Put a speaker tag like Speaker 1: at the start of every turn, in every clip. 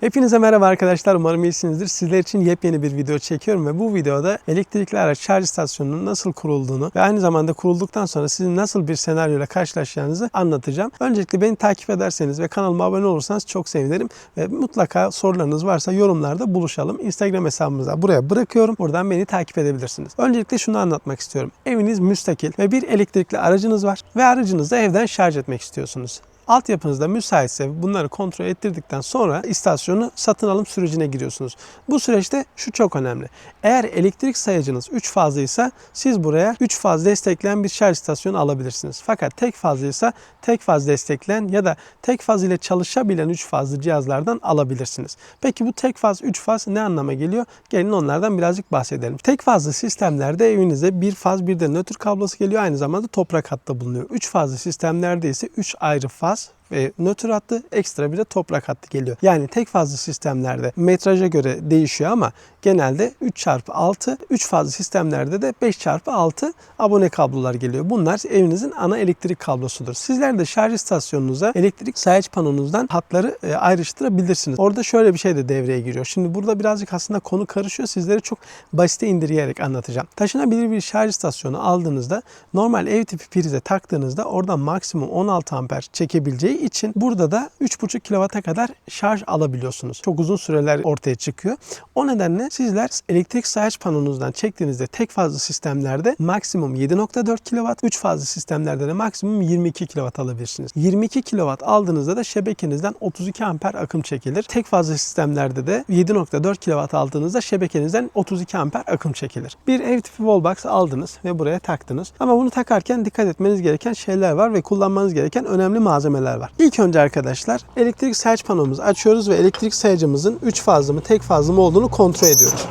Speaker 1: Hepinize merhaba arkadaşlar. Umarım iyisinizdir. Sizler için yepyeni bir video çekiyorum ve bu videoda elektrikli araç şarj istasyonunun nasıl kurulduğunu ve aynı zamanda kurulduktan sonra sizin nasıl bir senaryoyla karşılaşacağınızı anlatacağım. Öncelikle beni takip ederseniz ve kanalıma abone olursanız çok sevinirim ve mutlaka sorularınız varsa yorumlarda buluşalım. Instagram hesabımıza buraya bırakıyorum. Buradan beni takip edebilirsiniz. Öncelikle şunu anlatmak istiyorum. Eviniz müstakil ve bir elektrikli aracınız var ve aracınızı evden şarj etmek istiyorsunuz. Altyapınızda müsaitse bunları kontrol ettirdikten sonra istasyonu satın alım sürecine giriyorsunuz. Bu süreçte şu çok önemli. Eğer elektrik sayacınız 3 fazlaysa siz buraya 3 faz destekleyen bir şarj istasyonu alabilirsiniz. Fakat tek fazlaysa tek faz destekleyen ya da tek faz ile çalışabilen 3 fazlı cihazlardan alabilirsiniz. Peki bu tek faz 3 faz ne anlama geliyor? Gelin onlardan birazcık bahsedelim. Tek fazlı sistemlerde evinize bir faz bir de nötr kablosu geliyor. Aynı zamanda toprak hattı bulunuyor. 3 fazlı sistemlerde ise 3 ayrı faz us ve nötr hattı ekstra bir de toprak hattı geliyor. Yani tek fazlı sistemlerde metraja göre değişiyor ama genelde 3 çarpı 6, 3 fazlı sistemlerde de 5 çarpı 6 abone kablolar geliyor. Bunlar evinizin ana elektrik kablosudur. Sizler de şarj istasyonunuza elektrik sayaç panonuzdan hatları e, ayrıştırabilirsiniz. Orada şöyle bir şey de devreye giriyor. Şimdi burada birazcık aslında konu karışıyor. Sizlere çok basite indirgeyerek anlatacağım. Taşınabilir bir şarj istasyonu aldığınızda normal ev tipi prize taktığınızda oradan maksimum 16 amper çekebileceği için burada da 3,5 kW'a kadar şarj alabiliyorsunuz. Çok uzun süreler ortaya çıkıyor. O nedenle sizler elektrik sayaç panonuzdan çektiğinizde tek fazlı sistemlerde maksimum 7.4 kW, 3 fazlı sistemlerde de maksimum 22 kW alabilirsiniz. 22 kW aldığınızda da şebekenizden 32 amper akım çekilir. Tek fazlı sistemlerde de 7.4 kW aldığınızda şebekenizden 32 amper akım çekilir. Bir ev tipi wallbox aldınız ve buraya taktınız. Ama bunu takarken dikkat etmeniz gereken şeyler var ve kullanmanız gereken önemli malzemeler var. İlk önce arkadaşlar elektrik sayaç panomuzu açıyoruz ve elektrik sayacımızın 3 fazlı mı tek fazlı mı olduğunu kontrol ediyoruz.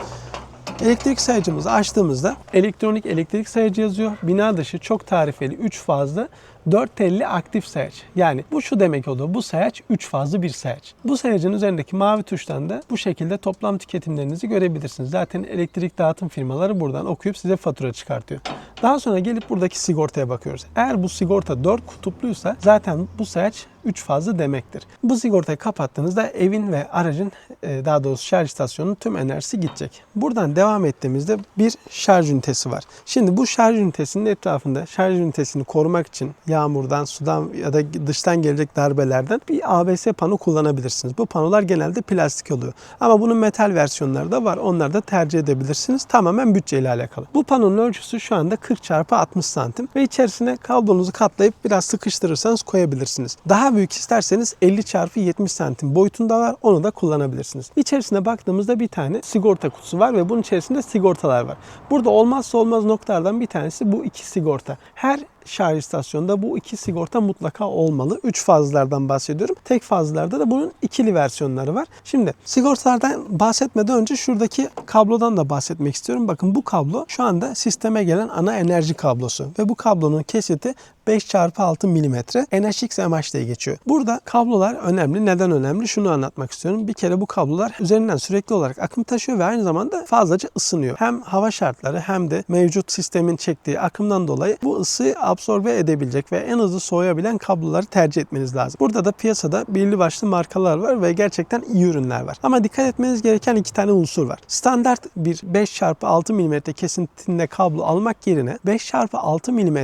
Speaker 1: Elektrik sayacımızı açtığımızda elektronik elektrik sayacı yazıyor. Bina dışı çok tarifeli 3 fazlı 4 telli aktif sayaç. Yani bu şu demek oluyor. Bu sayaç 3 fazlı bir sayaç. Bu sayacın üzerindeki mavi tuştan da bu şekilde toplam tüketimlerinizi görebilirsiniz. Zaten elektrik dağıtım firmaları buradan okuyup size fatura çıkartıyor. Daha sonra gelip buradaki sigortaya bakıyoruz. Eğer bu sigorta 4 kutupluysa zaten bu sayaç 3 fazlı demektir. Bu sigortayı kapattığınızda evin ve aracın e, daha doğrusu şarj istasyonunun tüm enerjisi gidecek. Buradan devam ettiğimizde bir şarj ünitesi var. Şimdi bu şarj ünitesinin etrafında şarj ünitesini korumak için yağmurdan, sudan ya da dıştan gelecek darbelerden bir ABS pano kullanabilirsiniz. Bu panolar genelde plastik oluyor. Ama bunun metal versiyonları da var. Onları da tercih edebilirsiniz. Tamamen bütçeyle alakalı. Bu panonun ölçüsü şu anda 40 çarpı 60 santim ve içerisine kablonuzu katlayıp biraz sıkıştırırsanız koyabilirsiniz. Daha büyük isterseniz 50 çarpı 70 santim boyutunda var. Onu da kullanabilirsiniz. İçerisine baktığımızda bir tane sigorta kutusu var ve bunun içerisinde sigortalar var. Burada olmazsa olmaz noktalardan bir tanesi bu iki sigorta. Her şarj istasyonunda bu iki sigorta mutlaka olmalı. 3 fazlardan bahsediyorum. Tek fazlarda da bunun ikili versiyonları var. Şimdi sigortalardan bahsetmeden önce şuradaki kablodan da bahsetmek istiyorum. Bakın bu kablo şu anda sisteme gelen ana enerji kablosu ve bu kablonun kesiti 5x6 mm NHX-MH diye geçiyor. Burada kablolar önemli. Neden önemli? Şunu anlatmak istiyorum. Bir kere bu kablolar üzerinden sürekli olarak akım taşıyor ve aynı zamanda fazlaca ısınıyor. Hem hava şartları hem de mevcut sistemin çektiği akımdan dolayı bu ısıyı absorbe edebilecek ve en hızlı soğuyabilen kabloları tercih etmeniz lazım. Burada da piyasada belli başlı markalar var ve gerçekten iyi ürünler var. Ama dikkat etmeniz gereken iki tane unsur var. Standart bir 5x6 mm kesintinde kablo almak yerine 5x6 mm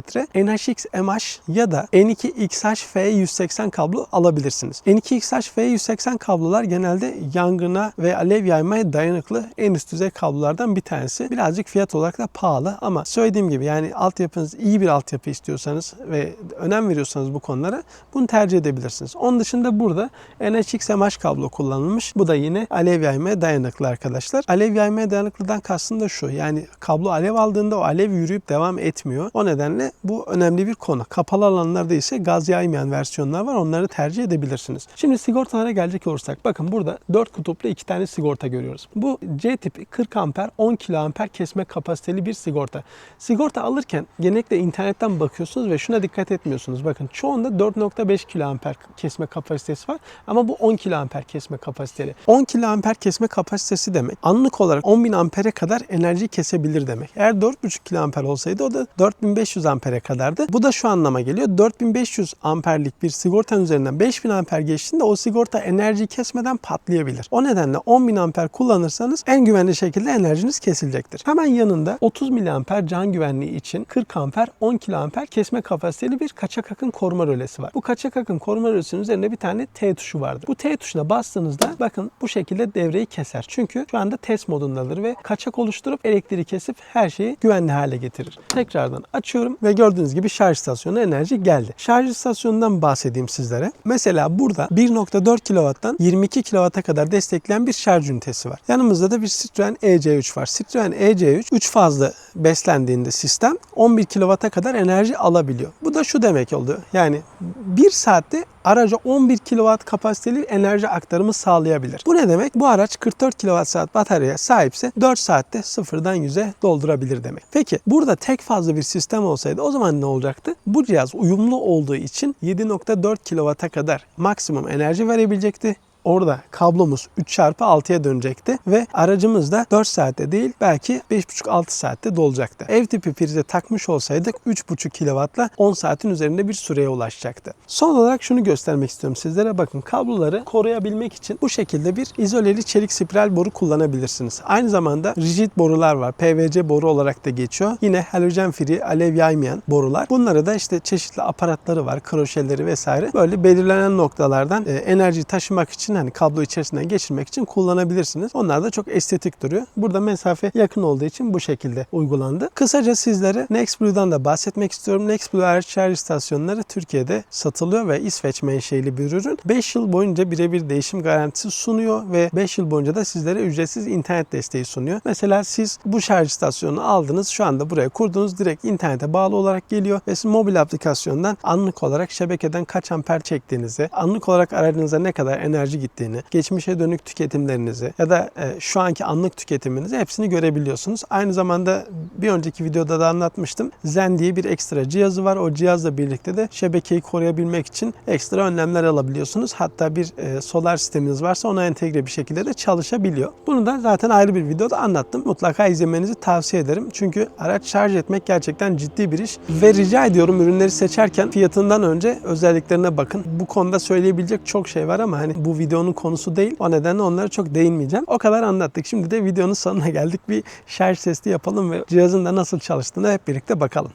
Speaker 1: NHX-MH ya da N2XH-F180 kablo alabilirsiniz. N2XH-F180 kablolar genelde yangına ve alev yaymaya dayanıklı en üst düzey kablolardan bir tanesi. Birazcık fiyat olarak da pahalı ama söylediğim gibi yani altyapınız iyi bir altyapı istiyorsanız ve önem veriyorsanız bu konulara bunu tercih edebilirsiniz. Onun dışında burada NHX-MH kablo kullanılmış. Bu da yine alev yaymaya dayanıklı arkadaşlar. Alev yaymaya dayanıklıdan kastım da şu. Yani kablo alev aldığında o alev yürüyüp devam etmiyor. O nedenle bu önemli bir konu. Kapalı alanlarda ise gaz yaymayan versiyonlar var. Onları tercih edebilirsiniz. Şimdi sigortalara gelecek olursak bakın burada 4 kutuplu 2 tane sigorta görüyoruz. Bu C tipi 40 amper 10 kilo amper kesme kapasiteli bir sigorta. Sigorta alırken genellikle internetten bakıyorsunuz ve şuna dikkat etmiyorsunuz. Bakın çoğunda 4.5 kilo amper kesme kapasitesi var ama bu 10 kilo amper kesme kapasiteli. 10 kilo amper kesme kapasitesi demek anlık olarak 10.000 ampere kadar enerji kesebilir demek. Eğer 4.5 kilo amper olsaydı o da 4500 ampere kadardı. Bu da şu anlama geliyor. 4500 amperlik bir sigortanın üzerinden 5000 amper geçtiğinde o sigorta enerjiyi kesmeden patlayabilir. O nedenle 10.000 amper kullanırsanız en güvenli şekilde enerjiniz kesilecektir. Hemen yanında 30 miliamper can güvenliği için 40 amper 10 kiloamper kesme kapasiteli bir kaçak akım koruma rölesi var. Bu kaçak akım koruma rölesinin üzerinde bir tane T tuşu vardır. Bu T tuşuna bastığınızda bakın bu şekilde devreyi keser. Çünkü şu anda test modundadır ve kaçak oluşturup elektriği kesip her şeyi güvenli hale getirir. Tekrardan açıyorum ve gördüğünüz gibi şarj istasyonuna enerji geldi. Şarj istasyonundan bahsedeyim sizlere. Mesela burada 1.4 kW'dan 22 kW'a kadar destekleyen bir şarj ünitesi var. Yanımızda da bir Citroen EC3 var. Citroen EC3 3 fazla beslendiğinde sistem 11 kW'a kadar enerji alabiliyor. Bu da şu demek oluyor. Yani 1 saatte araca 11 kW kapasiteli enerji aktarımı sağlayabilir. Bu ne demek? Bu araç 44 kWh bataryaya sahipse 4 saatte sıfırdan 100'e doldurabilir demek. Peki burada tek fazla bir sistem olsaydı o zaman ne olacaktı? Bu cihaz uyumlu olduğu için 7.4 kW'a kadar maksimum enerji verebilecekti orada kablomuz 3 çarpı 6'ya dönecekti ve aracımız da 4 saatte değil belki 5,5-6 saatte dolacaktı. Ev tipi prize takmış olsaydık 3,5 kW'la 10 saatin üzerinde bir süreye ulaşacaktı. Son olarak şunu göstermek istiyorum sizlere. Bakın kabloları koruyabilmek için bu şekilde bir izoleli çelik spiral boru kullanabilirsiniz. Aynı zamanda rigid borular var. PVC boru olarak da geçiyor. Yine halojen free, alev yaymayan borular. Bunları da işte çeşitli aparatları var, kroşeleri vesaire. Böyle belirlenen noktalardan e, enerji taşımak için hani kablo içerisinden geçirmek için kullanabilirsiniz. Onlar da çok estetik duruyor. Burada mesafe yakın olduğu için bu şekilde uygulandı. Kısaca sizlere Nextblue'dan da bahsetmek istiyorum. Nextblue araç şarj istasyonları Türkiye'de satılıyor ve İsveç menşeli bir ürün. 5 yıl boyunca birebir değişim garantisi sunuyor ve 5 yıl boyunca da sizlere ücretsiz internet desteği sunuyor. Mesela siz bu şarj istasyonunu aldınız. Şu anda buraya kurdunuz. Direkt internete bağlı olarak geliyor ve siz mobil aplikasyondan anlık olarak şebekeden kaç amper çektiğinizi, anlık olarak aracınıza ne kadar enerji gittiğini, geçmişe dönük tüketimlerinizi ya da e, şu anki anlık tüketiminizi hepsini görebiliyorsunuz. Aynı zamanda bir önceki videoda da anlatmıştım. Zen diye bir ekstra cihazı var. O cihazla birlikte de şebekeyi koruyabilmek için ekstra önlemler alabiliyorsunuz. Hatta bir e, solar sisteminiz varsa ona entegre bir şekilde de çalışabiliyor. Bunu da zaten ayrı bir videoda anlattım. Mutlaka izlemenizi tavsiye ederim. Çünkü araç şarj etmek gerçekten ciddi bir iş. Ve rica ediyorum ürünleri seçerken fiyatından önce özelliklerine bakın. Bu konuda söyleyebilecek çok şey var ama hani bu videonun konusu değil. O nedenle onlara çok değinmeyeceğim. O kadar anlattık. Şimdi de videonun sonuna geldik. Bir şarj testi yapalım ve cihazın da nasıl çalıştığını hep birlikte bakalım.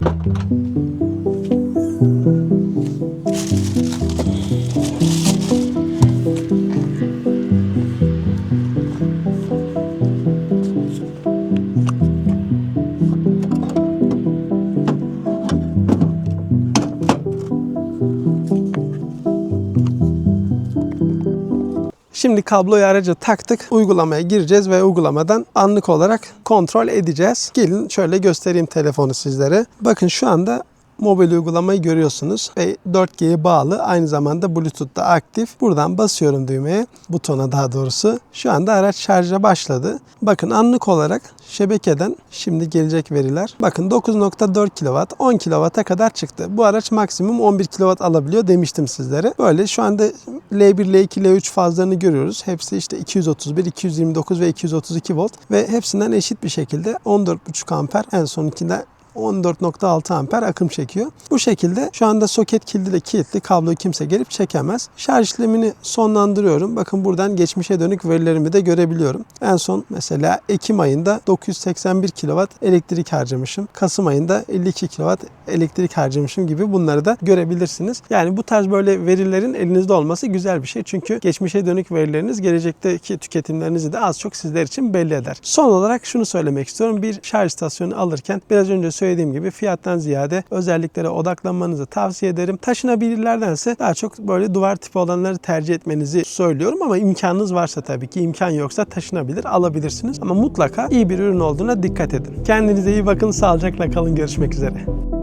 Speaker 1: Şimdi kabloyu araca taktık. Uygulamaya gireceğiz ve uygulamadan anlık olarak kontrol edeceğiz. Gelin şöyle göstereyim telefonu sizlere. Bakın şu anda mobil uygulamayı görüyorsunuz ve 4G'ye bağlı aynı zamanda Bluetooth'ta aktif. Buradan basıyorum düğmeye, butona daha doğrusu. Şu anda araç şarja başladı. Bakın anlık olarak şebekeden şimdi gelecek veriler. Bakın 9.4 kW, 10 kW'a kadar çıktı. Bu araç maksimum 11 kW alabiliyor demiştim sizlere. Böyle şu anda L1, L2, L3 fazlarını görüyoruz. Hepsi işte 231, 229 ve 232 volt ve hepsinden eşit bir şekilde 14.5 amper en sonunkinden 14.6 amper akım çekiyor. Bu şekilde şu anda soket kilidi de kilitli. Kabloyu kimse gelip çekemez. Şarj işlemini sonlandırıyorum. Bakın buradan geçmişe dönük verilerimi de görebiliyorum. En son mesela Ekim ayında 981 kW elektrik harcamışım. Kasım ayında 52 kW elektrik harcamışım gibi bunları da görebilirsiniz. Yani bu tarz böyle verilerin elinizde olması güzel bir şey. Çünkü geçmişe dönük verileriniz gelecekteki tüketimlerinizi de az çok sizler için belli eder. Son olarak şunu söylemek istiyorum. Bir şarj istasyonu alırken biraz önce söylediğim gibi fiyattan ziyade özelliklere odaklanmanızı tavsiye ederim. Taşınabilirlerdense daha çok böyle duvar tipi olanları tercih etmenizi söylüyorum ama imkanınız varsa tabii ki imkan yoksa taşınabilir alabilirsiniz. Ama mutlaka iyi bir ürün olduğuna dikkat edin. Kendinize iyi bakın, sağlıcakla kalın. Görüşmek üzere.